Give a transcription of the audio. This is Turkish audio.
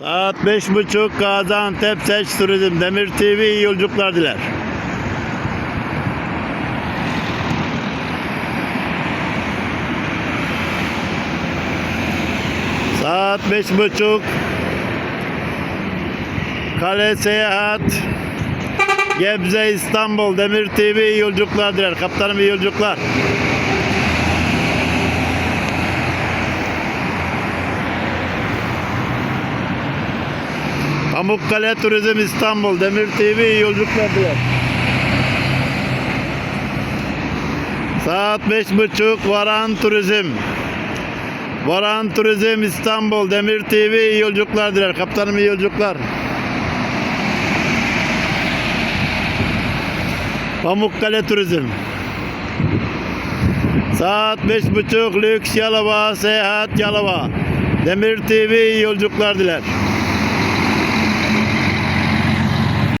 Saat beş buçuk Gaziantep Seç Turizm Demir TV iyi yolculuklar diler. Saat beş buçuk Kale Seyahat Gebze İstanbul Demir TV iyi yolculuklar diler. Kaptanım iyi yolculuklar. Pamukkale Turizm İstanbul Demir TV iyi yolculuklar diler. Saat beş buçuk Varan Turizm. Varan Turizm İstanbul Demir TV iyi yolculuklar diler. Kaptanım iyi yolculuklar. Pamukkale Turizm. Saat beş buçuk Lüks Yalova Seyahat Yalova. Demir TV iyi yolculuklar diler.